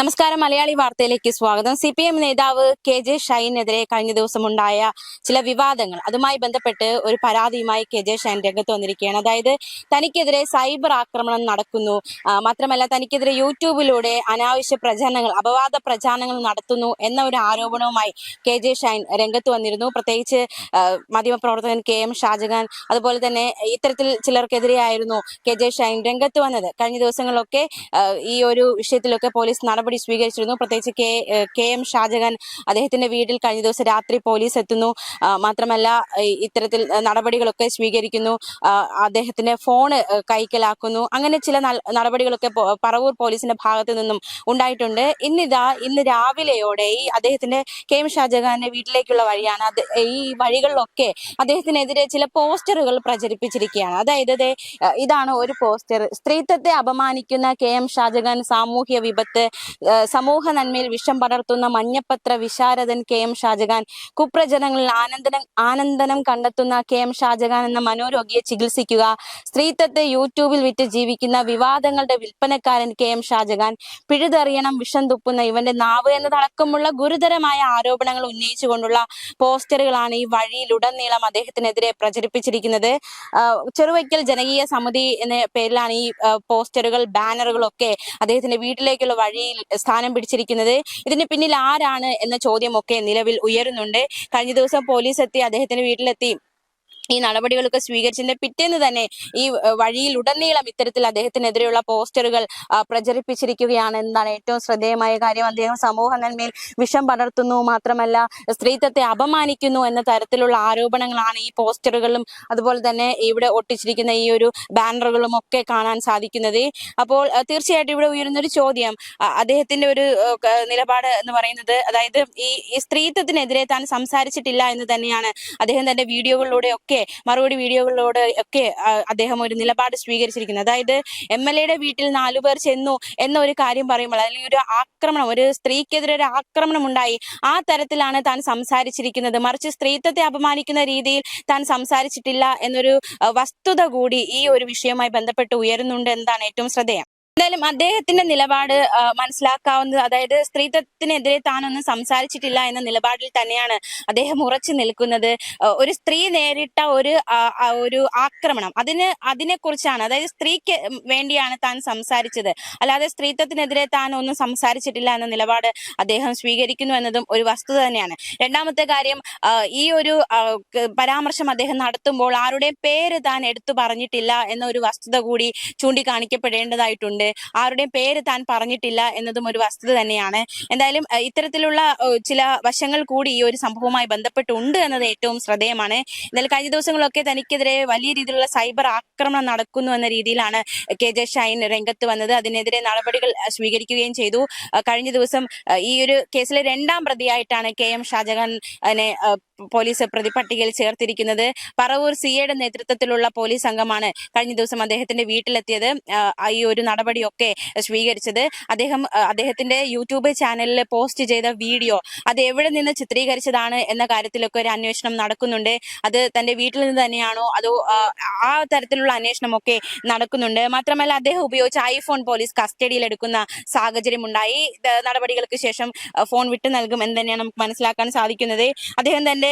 നമസ്കാരം. മലയാളി വാർത്തയിലേക്ക് സ്വാഗതം. സി പി എം നേതാവ് കെ ജെ ഷൈനെതിരെ കഴിഞ്ഞ ദിവസം ഉണ്ടായ ചില വിവാദങ്ങൾ അതുമായി ബന്ധപ്പെട്ട് ഒരു പരാതിയുമായി കെ ജെ ഷൈൻ രംഗത്ത് വന്നിരിക്കുകയാണ്. അതായത് തനിക്കെതിരെ സൈബർ ആക്രമണം നടക്കുന്നു. മാത്രമല്ല തനിക്കെതിരെ യൂട്യൂബിലൂടെ അനാവശ്യ പ്രചരണങ്ങൾ അപവാദ പ്രചാരണങ്ങൾ നടത്തുന്നു എന്ന ഒരു ആരോപണവുമായി കെ ജെ ഷൈൻ രംഗത്ത് വന്നിരുന്നു. പ്രത്യേകിച്ച് മാധ്യമപ്രവർത്തകൻ കെ എം ഷാജഹാൻ അതുപോലെ തന്നെ ഇത്തരത്തിൽ ചിലർക്കെതിരെയായിരുന്നു കെ ജെ ഷൈൻ രംഗത്ത് വന്നത്. കഴിഞ്ഞ ദിവസങ്ങളിലൊക്കെ ഈ ഒരു വിഷയത്തിലൊക്കെ പോലീസ് നടപടി സ്വീകരിച്ചിരുന്നു. പ്രത്യേകിച്ച് കെ കെ എം ഷാജഹാൻ അദ്ദേഹത്തിന്റെ വീട്ടിൽ കഴിഞ്ഞ ദിവസം രാത്രി പോലീസ് എത്തുന്നു. മാത്രമല്ല ഇത്തരത്തിൽ നടപടികളൊക്കെ സ്വീകരിക്കുന്നു. അദ്ദേഹത്തിന്റെ ഫോണ് കൈക്കലാക്കുന്നു. അങ്ങനെ ചില നടപടികളൊക്കെ പറവൂർ പോലീസിന്റെ ഭാഗത്തു നിന്നും ഉണ്ടായിട്ടുണ്ട്. ഇന്നിതാ ഇന്ന് രാവിലെയോടെ ഈ അദ്ദേഹത്തിന്റെ കെ എം ഷാജഹാന്റെ വീട്ടിലേക്കുള്ള വഴിയാണ്. ഈ വഴികളിലൊക്കെ അദ്ദേഹത്തിനെതിരെ ചില പോസ്റ്ററുകൾ പ്രചരിപ്പിച്ചിരിക്കുകയാണ്. അതായത് ഇതാണ് ഒരു പോസ്റ്റർ സ്ത്രീത്വത്തെ അപമാനിക്കുന്ന കെ എം ഷാജഹാൻ സാമൂഹ്യ വിപത്ത് സമൂഹ നന്മയിൽ വിഷം പടർത്തുന്ന മഞ്ഞപ്പത്ര വിശാരദൻ കെ എം ഷാജഹാൻ കുപ്രജനങ്ങളിൽ ആനന്ദനം ആനന്ദനം കണ്ടെത്തുന്ന കെ എം ഷാജഹാൻ എന്ന മനോരോഗിയെ ചികിത്സിക്കുക സ്ത്രീത്വത്തെ യൂട്യൂബിൽ വിറ്റ് ജീവിക്കുന്ന വിവാദങ്ങളുടെ വിൽപ്പനക്കാരൻ കെ എം ഷാജഹാൻ പിഴുതെറിയണം വിഷം തുപ്പുന്ന ഇവന്റെ നാവ് എന്നതടക്കമുള്ള ഗുരുതരമായ ആരോപണങ്ങൾ ഉന്നയിച്ചുകൊണ്ടുള്ള പോസ്റ്ററുകളാണ് ഈ വഴിയിലുടനീളം അദ്ദേഹത്തിനെതിരെ പ്രചരിപ്പിച്ചിരിക്കുന്നത്. ചെറുവയ്ക്കൽ ജനകീയ സമിതി എന്ന പേരിലാണ് ഈ പോസ്റ്ററുകൾ ബാനറുകളൊക്കെ അദ്ദേഹത്തിന്റെ വീട്ടിലേക്കുള്ള വഴിയിൽ സ്ഥാനം പിടിച്ചിരിക്കുന്നത്. ഇതിന് പിന്നിൽ ആരാണ് എന്ന ചോദ്യമൊക്കെ നിലവിൽ ഉയരുന്നുണ്ട്. കഴിഞ്ഞ ദിവസം പോലീസ് എത്തി അദ്ദേഹത്തിന്റെ വീട്ടിലെത്തി. ഈ നടപടികളൊക്കെ സ്വീകരിച്ചതിന്റെ പിറ്റേന്ന് തന്നെ ഈ വഴിയിൽ ഉടനീളം ഇത്തരത്തിൽ അദ്ദേഹത്തിനെതിരെയുള്ള പോസ്റ്ററുകൾ പ്രചരിപ്പിച്ചിരിക്കുകയാണ് എന്നതാണ് ഏറ്റവും ശ്രദ്ധേയമായ കാര്യം. അദ്ദേഹം സമൂഹ നന്മയിൽ വിഷം പടർത്തുന്നു മാത്രമല്ല സ്ത്രീത്വത്തെ അപമാനിക്കുന്നു എന്ന തരത്തിലുള്ള ആരോപണങ്ങളാണ് ഈ പോസ്റ്ററുകളും അതുപോലെ തന്നെ ഇവിടെ ഒട്ടിച്ചിരിക്കുന്ന ഈ ഒരു ബാനറുകളും ഒക്കെ കാണാൻ സാധിക്കുന്നത്. അപ്പോൾ തീർച്ചയായിട്ടും ഇവിടെ ഉയരുന്ന ഒരു ചോദ്യം അദ്ദേഹത്തിന്റെ ഒരു നിലപാട് എന്ന് പറയുന്നത് അതായത് ഈ സ്ത്രീത്വത്തിനെതിരെ താൻ സംസാരിച്ചിട്ടില്ല എന്ന് തന്നെയാണ് അദ്ദേഹം തന്റെ വീഡിയോകളിലൂടെ ഒക്കെ മറുപടി വീഡിയോകളിലൂടെ ഒക്കെ അദ്ദേഹം ഒരു നിലപാട് സ്വീകരിച്ചിരിക്കുന്നത് അതായത് എം എൽ എയുടെ വീട്ടിൽ നാലുപേർ ചെന്നു എന്ന ഒരു കാര്യം പറയുമ്പോൾ അല്ലെങ്കിൽ ഒരു ആക്രമണം ഒരു സ്ത്രീക്കെതിരെ ഒരു ആക്രമണം ഉണ്ടായി. ആ തരത്തിലാണ് താൻ സംസാരിച്ചിരിക്കുന്നത്. മറിച്ച് സ്ത്രീത്വത്തെ അപമാനിക്കുന്ന രീതിയിൽ താൻ സംസാരിച്ചിട്ടില്ല എന്നൊരു വസ്തുത കൂടി ഈ ഒരു വിഷയവുമായി ബന്ധപ്പെട്ട് ഉയരുന്നുണ്ട്. എന്നതാണ് ഏറ്റവും ശ്രദ്ധേയം? എന്തായാലും അദ്ദേഹത്തിന്റെ നിലപാട് മനസ്സിലാക്കാവുന്നത് അതായത് സ്ത്രീത്വത്തിനെതിരെ താനൊന്നും സംസാരിച്ചിട്ടില്ല എന്ന നിലപാടിൽ തന്നെയാണ് അദ്ദേഹം ഉറച്ചു നിൽക്കുന്നത്. ഒരു സ്ത്രീ നേരിട്ട ഒരു ഒരു ആക്രമണം. അതിന് അതിനെ കുറിച്ചാണ് അതായത് സ്ത്രീക്ക് വേണ്ടിയാണ് താൻ സംസാരിച്ചത്. അല്ലാതെ സ്ത്രീത്വത്തിനെതിരെ താൻ ഒന്നും സംസാരിച്ചിട്ടില്ല എന്ന നിലപാട് അദ്ദേഹം സ്വീകരിക്കുന്നു എന്നതും ഒരു വസ്തുത തന്നെയാണ്. രണ്ടാമത്തെ കാര്യം ഈ ഒരു പരാമർശം അദ്ദേഹം നടത്തുമ്പോൾ ആരുടെ പേര് താൻ എടുത്തു പറഞ്ഞിട്ടില്ല എന്ന ഒരു വസ്തുത കൂടി ചൂണ്ടിക്കാണിക്കപ്പെടേണ്ടതായിട്ടുണ്ട്. ആരുടെയും പേര് താൻ പറഞ്ഞിട്ടില്ല എന്നതും ഒരു വസ്തുത തന്നെയാണ്. എന്തായാലും ഇത്തരത്തിലുള്ള ചില വശങ്ങൾ കൂടി ഈ ഒരു സംഭവവുമായി ബന്ധപ്പെട്ടുണ്ട് എന്നത് ഏറ്റവും ശ്രദ്ധേയമാണ്. എന്തായാലും കഴിഞ്ഞ ദിവസങ്ങളൊക്കെ തനിക്കെതിരെ വലിയ രീതിയിലുള്ള സൈബർ ആക്രമണം നടക്കുന്നു എന്ന രീതിയിലാണ് കെ ജെ ഷൈൻ രംഗത്ത് വന്നത്. അതിനെതിരെ നടപടികൾ സ്വീകരിക്കുകയും ചെയ്തു. കഴിഞ്ഞ ദിവസം ഈ ഒരു കേസിലെ രണ്ടാം പ്രതിയായിട്ടാണ് കെ എം ഷാജഹാനെ പോലീസ് പ്രതിപട്ടികയിൽ ചേർത്തിരിക്കുന്നത്. പറവൂർ സിയുടെ നേതൃത്വത്തിലുള്ള പോലീസ് സംഘമാണ് കഴിഞ്ഞ ദിവസം അദ്ദേഹത്തിന്റെ വീട്ടിലെത്തിയത്. ഈ ഒരു നടപടിയൊക്കെ സ്വീകരിച്ചത്. അദ്ദേഹം അദ്ദേഹത്തിന്റെ യൂട്യൂബ് ചാനലിൽ പോസ്റ്റ് ചെയ്ത വീഡിയോ അത് എവിടെ നിന്ന് ചിത്രീകരിച്ചതാണ് എന്ന കാര്യത്തിലൊക്കെ ഒരു അന്വേഷണം നടക്കുന്നുണ്ട്. അത് തന്റെ വീട്ടിൽ നിന്ന് തന്നെയാണോ? അതോ ആ, തരത്തിലുള്ള തരത്തിലുള്ള അന്വേഷണമൊക്കെ നടക്കുന്നുണ്ട്. മാത്രമല്ല അദ്ദേഹം ഉപയോഗിച്ച ഐഫോൺ പോലീസ് കസ്റ്റഡിയിൽ എടുക്കുന്ന സാഹചര്യം ഉണ്ടായി. നടപടികൾക്ക് ശേഷം ഫോൺ വിട്ടു നൽകും എന്ന് തന്നെയാണ് നമുക്ക് മനസ്സിലാക്കാൻ സാധിക്കുന്നത്. അദ്ദേഹം തന്റെ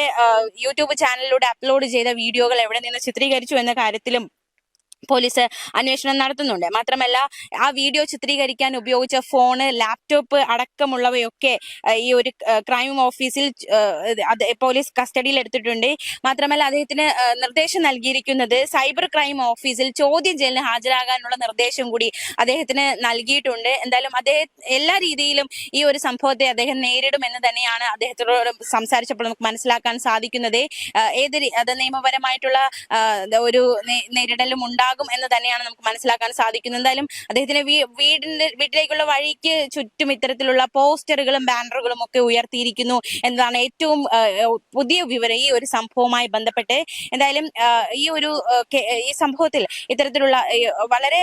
യൂട്യൂബ് ചാനലിലൂടെ അപ്ലോഡ് ചെയ്ത വീഡിയോകൾ എവിടെ നിന്ന് ചിത്രീകരിച്ചു എന്ന കാര്യത്തിലും പോലീസ് അന്വേഷണം നടത്തുന്നുണ്ട്. മാത്രമല്ല ആ വീഡിയോ ചിത്രീകരിക്കാൻ ഉപയോഗിച്ച ഫോണ് ലാപ്ടോപ്പ് അടക്കമുള്ളവയൊക്കെ ഈ ഒരു ക്രൈം ഓഫീസിൽ പോലീസ് കസ്റ്റഡിയിൽ എടുത്തിട്ടുണ്ട്. മാത്രമല്ല അദ്ദേഹത്തിന് നിർദ്ദേശം നൽകിയിരിക്കുന്നത് സൈബർ ക്രൈം ഓഫീസിൽ ചോദ്യം ചെയ്യലിന് ഹാജരാകാനുള്ള നിർദ്ദേശം കൂടി അദ്ദേഹത്തിന് നൽകിയിട്ടുണ്ട്. എന്തായാലും അദ്ദേഹം എല്ലാ രീതിയിലും ഈ ഒരു സംഭവത്തെ അദ്ദേഹം നേരിടും എന്ന് തന്നെയാണ് അദ്ദേഹത്തോട് സംസാരിച്ചപ്പോൾ നമുക്ക് മനസ്സിലാക്കാൻ സാധിക്കുന്നത്. ഏത് അത് നിയമപരമായിട്ടുള്ള ഒരു നേരിടലും ഉണ്ടാകും എന്ന് തന്നെയാണ് നമുക്ക് മനസ്സിലാക്കാൻ സാധിക്കുന്നത്. എന്തായാലും അദ്ദേഹത്തിന്റെ വീടിന്റെ വീട്ടിലേക്കുള്ള വഴിക്ക് ചുറ്റും ഇത്തരത്തിലുള്ള പോസ്റ്ററുകളും ബാനറുകളും ഒക്കെ ഉയർത്തിയിരിക്കുന്നു എന്നതാണ് ഏറ്റവും പുതിയ വിവരം ഈ ഒരു സംഭവവുമായി ബന്ധപ്പെട്ട്. എന്തായാലും ഈ ഒരു ഈ സംഭവത്തിൽ ഇത്തരത്തിലുള്ള വളരെ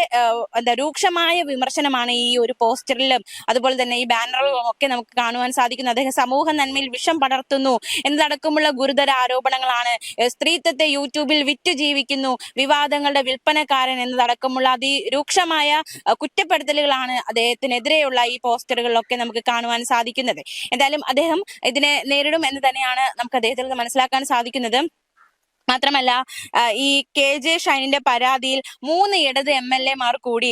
എന്താ രൂക്ഷമായ വിമർശനമാണ് ഈ ഒരു പോസ്റ്ററിലും അതുപോലെ തന്നെ ഈ ബാനറുകളും ഒക്കെ നമുക്ക് കാണുവാൻ സാധിക്കുന്നു അദ്ദേഹം സമൂഹ നന്മയിൽ വിഷം പടർത്തുന്നു എന്നതടക്കമുള്ള ഗുരുതര ആരോപണങ്ങളാണ് സ്ത്രീത്വത്തെ യൂട്യൂബിൽ വിറ്റ് ജീവിക്കുന്നു വിവാദങ്ങളുടെ വിൽപ്പന വിൽപ്പനക്കാരൻ എന്നതടക്കമുള്ള അതിരൂക്ഷമായ കുറ്റപ്പെടുത്തലുകളാണ് അദ്ദേഹത്തിനെതിരെയുള്ള ഈ പോസ്റ്ററുകളിലൊക്കെ നമുക്ക് കാണുവാൻ സാധിക്കുന്നത്. എന്തായാലും അദ്ദേഹം ഇതിനെ നേരിടും എന്ന് തന്നെയാണ് നമുക്ക് അദ്ദേഹത്തിൽ നിന്ന് മനസ്സിലാക്കാൻ സാധിക്കുന്നത്. മാത്രമല്ല ഈ കെ ജെ ഷൈനിന്റെ പരാതിയിൽ മൂന്ന് ഇടത് എം എൽ എമാർ കൂടി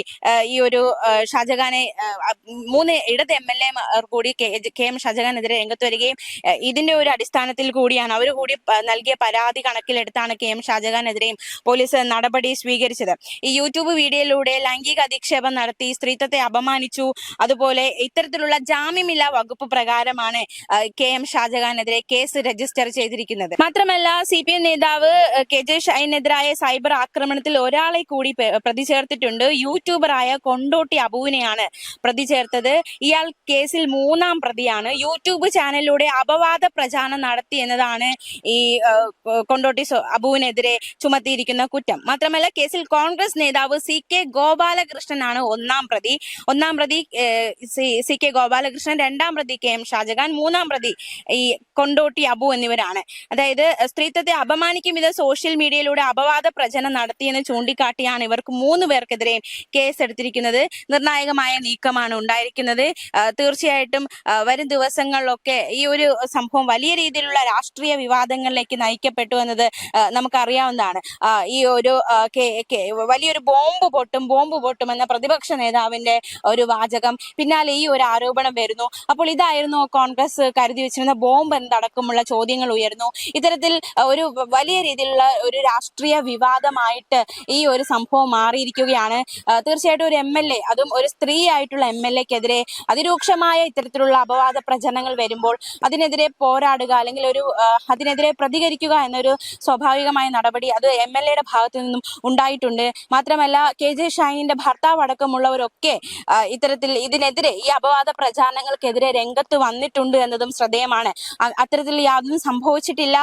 ഈ ഒരു ഷാജഹാനെ മൂന്ന് ഇടത് എം എൽ എമാർ കൂടി കെ എം ഷാജഹാനെതിരെ രംഗത്ത് വരികയും ഇതിന്റെ ഒരു അടിസ്ഥാനത്തിൽ കൂടിയാണ് അവർ കൂടി നൽകിയ പരാതി കണക്കിലെടുത്താണ് കെ എം ഷാജഹാനെതിരെയും പോലീസ് നടപടി സ്വീകരിച്ചത്. ഈ യൂട്യൂബ് വീഡിയോയിലൂടെ ലൈംഗിക അധിക്ഷേപം നടത്തി സ്ത്രീത്വത്തെ അപമാനിച്ചു അതുപോലെ ഇത്തരത്തിലുള്ള ജാമ്യമില്ലാ വകുപ്പ് പ്രകാരമാണ് കെ എം ഷാജഹാനെതിരെ കേസ് രജിസ്റ്റർ ചെയ്തിരിക്കുന്നത്. മാത്രമല്ല സി പി എം നേതാവ് ആ, കെ ജെ ഷൈനെതിരായ സൈബർ ആക്രമണത്തിൽ ഒരാളെ കൂടി പ്രതി ചേർത്തിട്ടുണ്ട് യൂട്യൂബറായ കൊണ്ടോട്ടി അബുവിനെയാണ് പ്രതി ചേർത്തത് ഇയാൾ കേസിൽ മൂന്നാം പ്രതിയാണ്. യൂട്യൂബ് ചാനലിലൂടെ അപവാദ പ്രചാരണം നടത്തി എന്നതാണ് ഈ കൊണ്ടോട്ടി അബുവിനെതിരെ ചുമത്തിയിരിക്കുന്ന കുറ്റം. മാത്രമല്ല കേസിൽ കോൺഗ്രസ് നേതാവ് സി കെ ഗോപാലകൃഷ്ണനാണ് ഒന്നാം പ്രതി. ഒന്നാം പ്രതി സി കെ ഗോപാലകൃഷ്ണൻ രണ്ടാം പ്രതി കെ എം ഷാജഹാൻ മൂന്നാം പ്രതി ഈ കൊണ്ടോട്ടി അബു എന്നിവരാണ്. അതായത് സ്ത്രീത്വത്തെ അപമാനിക്കും വിധം സോഷ്യൽ മീഡിയയിലൂടെ അപവാദ പ്രചരണം നടത്തിയെന്ന് ചൂണ്ടിക്കാട്ടിയാണ് ഇവർക്ക് മൂന്ന് പേർക്കെതിരെയും കേസ് എടുത്തിരിക്കുന്നത്. നിർണായകമായ നീക്കമാണ് ഉണ്ടായിരിക്കുന്നത്. തീർച്ചയായിട്ടും വരും ദിവസങ്ങളിലൊക്കെ ഈ ഒരു സംഭവം വലിയ രീതിയിലുള്ള രാഷ്ട്രീയ വിവാദങ്ങളിലേക്ക് നയിക്കപ്പെട്ടു എന്നത് നമുക്കറിയാവുന്നതാണ്. ഈ ഒരു വലിയൊരു ബോംബ് പൊട്ടും ബോംബ് പൊട്ടും എന്ന പ്രതിപക്ഷ നേതാവിന്റെ ഒരു വാചകം. പിന്നാലെ ഈ ഒരു ആരോപണം വരുന്നു. അപ്പോൾ ഇതായിരുന്നു കോൺഗ്രസ് കരുതി വെച്ചിരുന്ന ബോംബ് എന്നതടക്കമുള്ള ചോദ്യങ്ങൾ ഉയർന്നു ഇത്തരത്തിൽ ഒരു വലിയ രീതിയിലുള്ള ഒരു രാഷ്ട്രീയ വിവാദമായിട്ട് ഈ ഒരു സംഭവം മാറിയിരിക്കുകയാണ്. തീർച്ചയായിട്ടും ഒരു എം എൽ എ അതും ഒരു സ്ത്രീ ആയിട്ടുള്ള എം എൽ എക്കെതിരെ അതിരൂക്ഷമായ ഇത്തരത്തിലുള്ള അപവാദ പ്രചരണങ്ങൾ വരുമ്പോൾ അതിനെതിരെ പോരാടുക അല്ലെങ്കിൽ ഒരു അതിനെതിരെ പ്രതികരിക്കുക എന്നൊരു സ്വാഭാവികമായ നടപടി അത് എം എൽ എയുടെ ഭാഗത്തു നിന്നും ഉണ്ടായിട്ടുണ്ട്. മാത്രമല്ല കെ ജെ ഷൈനിന്റെ ഭർത്താവ് അടക്കമുള്ളവരൊക്കെ ഇത്തരത്തിൽ ഇതിനെതിരെ ഈ അപവാദ പ്രചാരണങ്ങൾക്കെതിരെ രംഗത്ത് വന്നിട്ടുണ്ട് എന്നതും ശ്രദ്ധേയമാണ്. അത്തരത്തിൽ യാതൊന്നും സംഭവിച്ചിട്ടില്ല.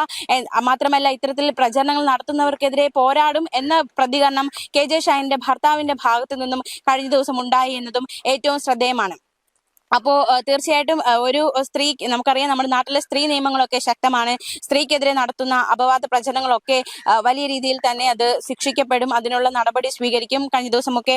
മാത്രമല്ല ഇത്തരത്തിൽ പ്രചരണങ്ങൾ നടത്തുന്നവർക്കെതിരെ പോരാടും എന്ന പ്രതികരണം കെ ജെ ഷൈനിന്റെ ഭർത്താവിന്റെ ഭാഗത്തു നിന്നും കഴിഞ്ഞ ദിവസം ഉണ്ടായി എന്നതും ഏറ്റവും ശ്രദ്ധേയമാണ്. അപ്പോ തീർച്ചയായിട്ടും ഒരു സ്ത്രീ നമുക്കറിയാം നമ്മുടെ നാട്ടിലെ സ്ത്രീ നിയമങ്ങളൊക്കെ ശക്തമാണ്. സ്ത്രീക്കെതിരെ നടത്തുന്ന അപവാദ പ്രചരണങ്ങളൊക്കെ വലിയ രീതിയിൽ തന്നെ അത് ശിക്ഷിക്കപ്പെടും. അതിനുള്ള നടപടി സ്വീകരിക്കും. കഴിഞ്ഞ ദിവസമൊക്കെ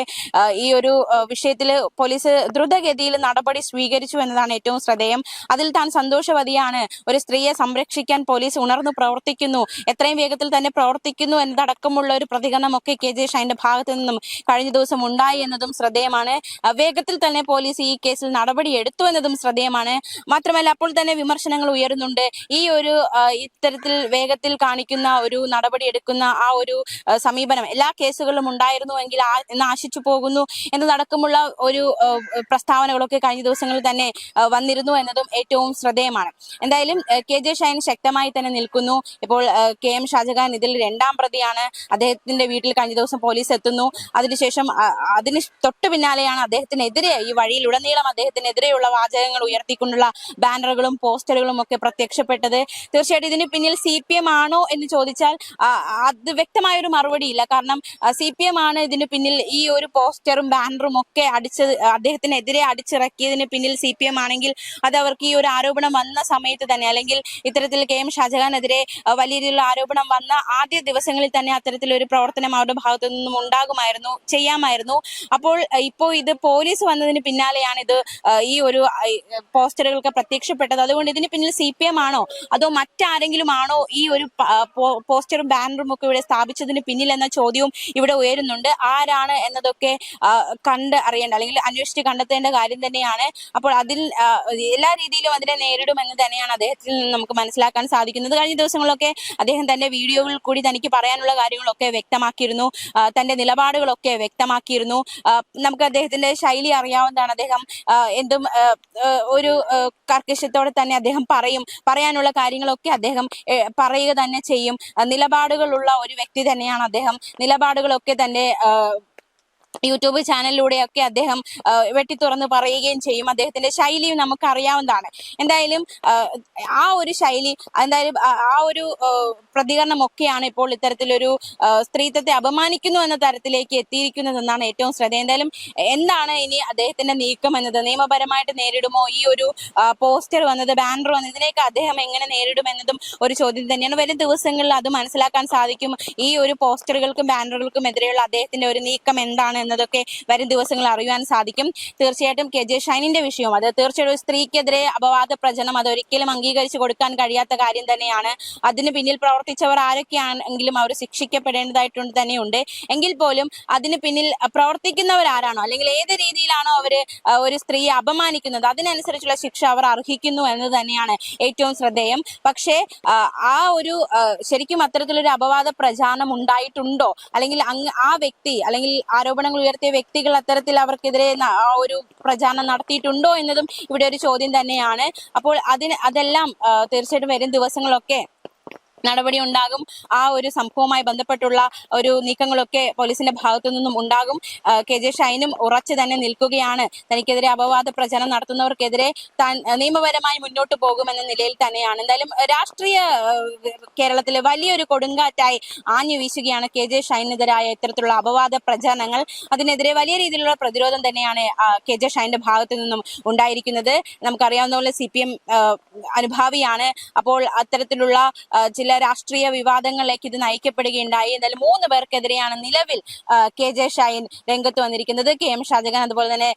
ഈ ഒരു വിഷയത്തിൽ പോലീസ് ദ്രുതഗതിയിൽ നടപടി സ്വീകരിച്ചു എന്നതാണ് ഏറ്റവും ശ്രദ്ധേയം. അതിൽ താൻ സന്തോഷവതിയാണ്. ഒരു സ്ത്രീയെ സംരക്ഷിക്കാൻ പോലീസ് ഉണർന്നു പ്രവർത്തിക്കുന്നു. എത്രയും വേഗത്തിൽ തന്നെ പ്രവർത്തിക്കുന്നു എന്നതടക്കമുള്ള ഒരു പ്രതികരണമൊക്കെ കെ. ജെ. ഷൈന്റെ ഭാഗത്തു നിന്നും കഴിഞ്ഞ ദിവസം ഉണ്ടായി എന്നതും ശ്രദ്ധേയമാണ്. വേഗത്തിൽ തന്നെ പോലീസ് ഈ കേസിൽ നടപടി എടുത്തു എന്നതും ശ്രദ്ധേയമാണ്. മാത്രമല്ല അപ്പോൾ തന്നെ വിമർശനങ്ങൾ ഉയരുന്നുണ്ട്. ഈ ഒരു ഇത്തരത്തിൽ വേഗത്തിൽ കാണിക്കുന്ന ഒരു നടപടി എടുക്കുന്ന ആ ഒരു സമീപനം എല്ലാ കേസുകളിലും ഉണ്ടായിരുന്നുവെങ്കിൽ എന്ന് ആശിച്ചു പോകുന്നു എന്നതടക്കമുള്ള ഒരു പ്രസ്താവനകളൊക്കെ കഴിഞ്ഞ ദിവസങ്ങളിൽ തന്നെ വന്നിരുന്നു എന്നതും ഏറ്റവും ശ്രദ്ധേയമാണ്. എന്തായാലും കെ ജെ ഷൈൻ ശക്തമായി തന്നെ നിൽക്കുന്നു. ഇപ്പോൾ കെ എം ഷാജഹാൻ ഇതിൽ രണ്ടാം പ്രതിയാണ്. അദ്ദേഹത്തിന്റെ വീട്ടിൽ കഴിഞ്ഞ ദിവസം പോലീസ് എത്തുന്നു. അതിനുശേഷം അതിന് തൊട്ടു പിന്നാലെയാണ് അദ്ദേഹത്തിനെതിരെ ഈ വഴിയിലുടനീളം അദ്ദേഹത്തിനെതിരെയുള്ള വാചകങ്ങൾ ഉയർത്തിക്കൊണ്ടുള്ള ബാനറുകളും പോസ്റ്ററുകളും ഒക്കെ പ്രത്യക്ഷപ്പെട്ടത്. തീർച്ചയായിട്ടും ഇതിന് പിന്നിൽ സി പി എം ആണോ എന്ന് ചോദിച്ചാൽ അത് വ്യക്തമായ ഒരു മറുപടി ഇല്ല കാരണം സി പി എം ആണ് ഇതിന് പിന്നിൽ ഈ ഒരു പോസ്റ്ററും ബാനറും ഒക്കെ അടിച്ച് അദ്ദേഹത്തിനെതിരെ അടിച്ചിറക്കിയതിന് പിന്നിൽ സി പി എം ആണെങ്കിൽ അത് അവർക്ക് ഈ ഒരു ആരോപണം വന്ന സമയത്ത് തന്നെ അല്ലെങ്കിൽ ഇത്തരത്തിൽ കെ എം ഷാജഹാനെതിരെ വലിയ രീതിയിലുള്ള ആരോപണം വന്ന ആദ്യ ദിവസങ്ങളിൽ തന്നെ അത്തരത്തിലൊരു പ്രവർത്തനം അവരുടെ ഭാഗത്തു നിന്നും ഉണ്ടാകുമായിരുന്നു ചെയ്യാമായിരുന്നു. അപ്പോൾ ഇപ്പോൾ ഇത് പോലീസ് വന്നതിന് പിന്നാലെയാണ് ഇത് ഈ ഒരു പോസ്റ്ററുകൾക്ക് പ്രത്യക്ഷപ്പെട്ടത്. അതുകൊണ്ട് ഇതിന് പിന്നിൽ സി പി എം ആണോ? അതോ മറ്റാരെങ്കിലും ആണോ ഈ ഒരു പോസ്റ്ററും ബാനറും ഒക്കെ ഇവിടെ സ്ഥാപിച്ചതിന് പിന്നിൽ എന്ന ചോദ്യവും ഇവിടെ ഉയരുന്നുണ്ട്. ആരാണ് എന്നതൊക്കെ കണ്ട് അറിയേണ്ട അല്ലെങ്കിൽ അന്വേഷിച്ച് കണ്ടെത്തേണ്ട കാര്യം തന്നെയാണ്. അപ്പോൾ അതിൽ എല്ലാ രീതിയിലും അതിനെ നേരിടുമെന്ന് തന്നെയാണ് അദ്ദേഹത്തിൽ നിന്ന് നമുക്ക് മനസ്സിലാക്കാൻ സാധിക്കുന്നത്. കഴിഞ്ഞ ദിവസങ്ങളിലൊക്കെ അദ്ദേഹം തന്റെ വീഡിയോയിൽ കൂടി തനിക്ക് പറയാനുള്ള കാര്യങ്ങളൊക്കെ വ്യക്തമാക്കിയിരുന്നു. തന്റെ നിലപാടുകളൊക്കെ വ്യക്തമാക്കിയിരുന്നു. നമുക്ക് അദ്ദേഹത്തിന്റെ ശൈലി അറിയാവുന്നതാണ് അദ്ദേഹം ആ, ഒരു കർക്കശത്തോടെ തന്നെ അദ്ദേഹം പറയും. പറയാനുള്ള കാര്യങ്ങളൊക്കെ അദ്ദേഹം പറയുക തന്നെ ചെയ്യും. നിലപാടുകളുള്ള ഒരു വ്യക്തി തന്നെയാണ് അദ്ദേഹം. നിലപാടുകളൊക്കെ തന്നെ യൂട്യൂബ് ചാനലിലൂടെയൊക്കെ അദ്ദേഹം വെട്ടി തുറന്ന് പറയുകയും ചെയ്യും. അദ്ദേഹത്തിന്റെ ശൈലിയും നമുക്ക് അറിയാവുന്നതാണ് എന്തായാലും ആ, ഒരു ശൈലി എന്തായാലും ആ- ഒരു പ്രതികരണമൊക്കെയാണ് ഇപ്പോൾ ഇത്തരത്തിലൊരു സ്ത്രീത്വത്തെ അപമാനിക്കുന്നു എന്ന തരത്തിലേക്ക് എത്തിയിരിക്കുന്നതെന്നാണ് ഏറ്റവും ശ്രദ്ധ എന്തായാലും എന്താണ് ഇനി അദ്ദേഹത്തിന്റെ നീക്കം എന്നത്? നിയമപരമായിട്ട് നേരിടുമോ? ഈ ഒരു പോസ്റ്റർ വന്നത് ബാനർ വന്നത് ഇതിനെയൊക്കെ അദ്ദേഹം എങ്ങനെ നേരിടുമെന്നതും ഒരു ചോദ്യം തന്നെയാണ്. വരും ദിവസങ്ങളിൽ അത് മനസ്സിലാക്കാൻ സാധിക്കും. ഈ ഒരു പോസ്റ്ററുകൾക്കും ബാനറുകൾക്കും എതിരെയുള്ള അദ്ദേഹത്തിന്റെ ഒരു നീക്കം എന്താണ് എന്നതൊക്കെ വരും ദിവസങ്ങളിൽ അറിയുവാൻ സാധിക്കും. തീർച്ചയായിട്ടും കെ ജെ ഷൈനിന്റെ വിഷയവും അത് തീർച്ചയായിട്ടും സ്ത്രീക്കെതിരെ അപവാദ പ്രചരണം അത് ഒരിക്കലും അംഗീകരിച്ചു കൊടുക്കാൻ കഴിയാത്ത കാര്യം തന്നെയാണ്. അതിന് പിന്നിൽ പ്രവർത്തിച്ചവർ ആരൊക്കെയാണെങ്കിലും അവർ ശിക്ഷിക്കപ്പെടേണ്ടതായിട്ടുണ്ട് തന്നെയുണ്ട്. എങ്കിൽ പോലും അതിന് പിന്നിൽ പ്രവർത്തിക്കുന്നവർ ആരാണോ? അല്ലെങ്കിൽ ഏത് രീതിയിലാണോ അവർ ഒരു സ്ത്രീയെ അപമാനിക്കുന്നത്? അതിനനുസരിച്ചുള്ള ശിക്ഷ അവർ അർഹിക്കുന്നു എന്നത് തന്നെയാണ് ഏറ്റവും ശ്രദ്ധേയം. പക്ഷേ ആ, ഒരു ശരിക്കും അത്തരത്തിലൊരു അപവാദ പ്രചാരണം ഉണ്ടായിട്ടുണ്ടോ? അല്ലെങ്കിൽ ആ വ്യക്തി അല്ലെങ്കിൽ ആരോപണങ്ങൾ ഉയർത്തിയ വ്യക്തികൾ അത്തരത്തിൽ അവർക്കെതിരെ ആ ഒരു പ്രചാരണം നടത്തിയിട്ടുണ്ടോ എന്നതും ഇവിടെ ഒരു ചോദ്യം തന്നെയാണ്. അപ്പോൾ അതിന് അതെല്ലാം തീർച്ചയായിട്ടും വരും ദിവസങ്ങളൊക്കെ. നടപടി ഉണ്ടാകും. ആ ഒരു സംഭവവുമായി ബന്ധപ്പെട്ടുള്ള ഒരു നീക്കങ്ങളൊക്കെ പോലീസിന്റെ ഭാഗത്തു നിന്നും ഉണ്ടാകും. കെ ജെ ഷൈനും ഉറച്ചു തന്നെ നിൽക്കുകയാണ്. തനിക്കെതിരെ അപവാദ പ്രചരണം നടത്തുന്നവർക്കെതിരെ താൻ നിയമപരമായി മുന്നോട്ട് പോകുമെന്ന നിലയിൽ തന്നെയാണ്. എന്തായാലും രാഷ്ട്രീയ കേരളത്തിലെ വലിയൊരു കൊടുങ്കാറ്റായി ആഞ്ഞു വീശുകയാണ് കെ ജെ ഷൈനെതിരായ ഇത്തരത്തിലുള്ള അപവാദ പ്രചരണങ്ങൾ. അതിനെതിരെ വലിയ രീതിയിലുള്ള പ്രതിരോധം തന്നെയാണ് കെ ജെ ഷൈന്റെ ഭാഗത്തു നിന്നും ഉണ്ടായിരിക്കുന്നത്. നമുക്കറിയാവുന്ന പോലെ സി പി എം അനുഭാവിയാണ്. അപ്പോൾ അത്തരത്തിലുള്ള ആ, രാഷ്ട്രീയ വിവാദങ്ങളിലേക്ക് ഇത് നയിക്കപ്പെടുകയുണ്ടായി. എന്തായാലും മൂന്ന് പേർക്കെതിരെയാണ് നിലവിൽ കെ ജെ ഷൈൻ രംഗത്ത് വന്നിരിക്കുന്നത്. കെ എം ഷാജഹാൻ അതുപോലെ തന്നെ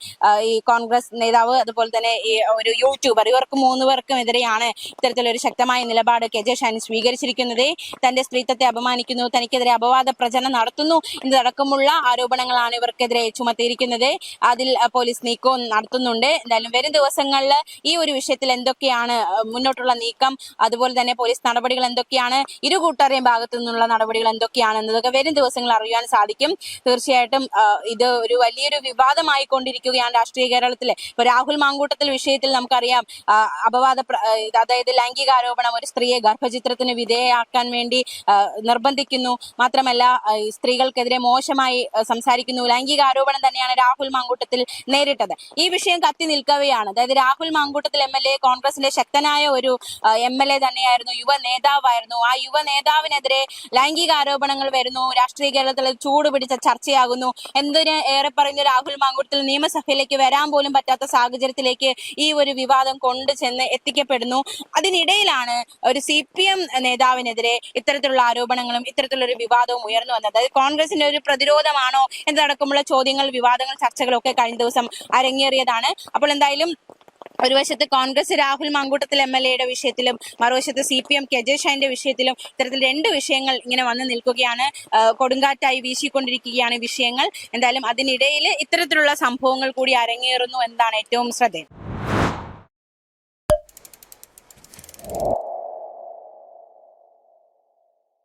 ഈ കോൺഗ്രസ് നേതാവ് അതുപോലെ തന്നെ ഈ ഒരു യൂട്യൂബർ. ഇവർക്ക് മൂന്ന് പേർക്കും എതിരെയാണ് ഇത്തരത്തിലൊരു ശക്തമായ നിലപാട് കെ ജെ ഷൈൻ സ്വീകരിച്ചിരിക്കുന്നത്. തന്റെ സ്ത്രീത്വത്തെ അപമാനിക്കുന്നു തനിക്കെതിരെ അപവാദ പ്രചരണം നടത്തുന്നു എന്നതടക്കമുള്ള ആരോപണങ്ങളാണ് ഇവർക്കെതിരെ ചുമത്തിയിരിക്കുന്നത്. അതിൽ പോലീസ് നീക്കവും നടത്തുന്നുണ്ട്. എന്തായാലും വരും ദിവസങ്ങളിൽ ഈ ഒരു വിഷയത്തിൽ എന്തൊക്കെയാണ് മുന്നോട്ടുള്ള നീക്കം അതുപോലെ തന്നെ പോലീസ് നടപടികൾ എന്തൊക്കെയാണ് ഇരു കൂട്ടരെയും ഭാഗത്തു നിന്നുള്ള നടപടികൾ എന്തൊക്കെയാണ് എന്നതൊക്കെ വരും ദിവസങ്ങൾ അറിയാൻ സാധിക്കും. തീർച്ചയായിട്ടും ഇത് ഒരു വലിയൊരു വിവാദമായി കൊണ്ടിരിക്കുകയാണ് രാഷ്ട്രീയ കേരളത്തിലെ. ഇപ്പൊ രാഹുൽ മാങ്കൂട്ടത്തിൽ വിഷയത്തിൽ നമുക്കറിയാം അപവാദ അതായത് ലൈംഗികാരോപണം ഒരു സ്ത്രീയെ ഗർഭചിത്രത്തിന് വിധേയയാക്കാൻ വേണ്ടി നിർബന്ധിക്കുന്നു. മാത്രമല്ല സ്ത്രീകൾക്കെതിരെ മോശമായി സംസാരിക്കുന്നു. ലൈംഗിക ആരോപണം തന്നെയാണ് രാഹുൽ മാങ്കൂട്ടത്തിൽ നേരിട്ടത്. ഈ വിഷയം കത്തി നിൽക്കവെയാണ്. അതായത് Rahul Mamkootathil M L A കോൺഗ്രസിന്റെ ശക്തനായ ഒരു എം എൽ എ തന്നെയായിരുന്നു യുവ നേതാവായിരുന്നു. ആ യുവ നേതാവിനെതിരെ ലൈംഗിക ആരോപണങ്ങൾ വരുന്നു. രാഷ്ട്രീയ കേരളത്തിൽ ചൂട് പിടിച്ച ചർച്ചയാകുന്നു. എന്തിന് ഏറെ പറയുന്ന രാഹുൽ മാങ്കൂട്ടത്തിൽ നിയമസഭയിലേക്ക് വരാൻ പോലും പറ്റാത്ത സാഹചര്യത്തിലേക്ക് ഈ ഒരു വിവാദം കൊണ്ടു ചെന്ന് എത്തിക്കപ്പെടുന്നു. അതിനിടയിലാണ് ഒരു സി പി എം നേതാവിനെതിരെ ഇത്തരത്തിലുള്ള ആരോപണങ്ങളും ഇത്തരത്തിലുള്ള ഒരു വിവാദവും ഉയർന്നു വന്നത്. അതായത് കോൺഗ്രസിന്റെ ഒരു പ്രതിരോധമാണോ എന്നതടക്കമുള്ള ചോദ്യങ്ങൾ വിവാദങ്ങൾ ചർച്ചകളൊക്കെ കഴിഞ്ഞ ദിവസം അരങ്ങേറിയതാണ്. അപ്പോൾ എന്തായാലും ഒരു വശത്ത് കോൺഗ്രസ് രാഹുൽ മാങ്കൂട്ടത്തിൽ എം എൽ എയുടെ വിഷയത്തിലും മറുവശത്ത് സി പി എം കെജേഷാന്റെ വിഷയത്തിലും ഇത്തരത്തിൽ രണ്ട് വിഷയങ്ങൾ ഇങ്ങനെ വന്ന് നിൽക്കുകയാണ്. കൊടുങ്കാറ്റായി വീശിക്കൊണ്ടിരിക്കുകയാണ് വിഷയങ്ങൾ. എന്തായാലും അതിനിടയിൽ ഇത്തരത്തിലുള്ള സംഭവങ്ങൾ കൂടി അരങ്ങേറുന്നു എന്നതാണ് ഏറ്റവും ശ്രദ്ധേയം.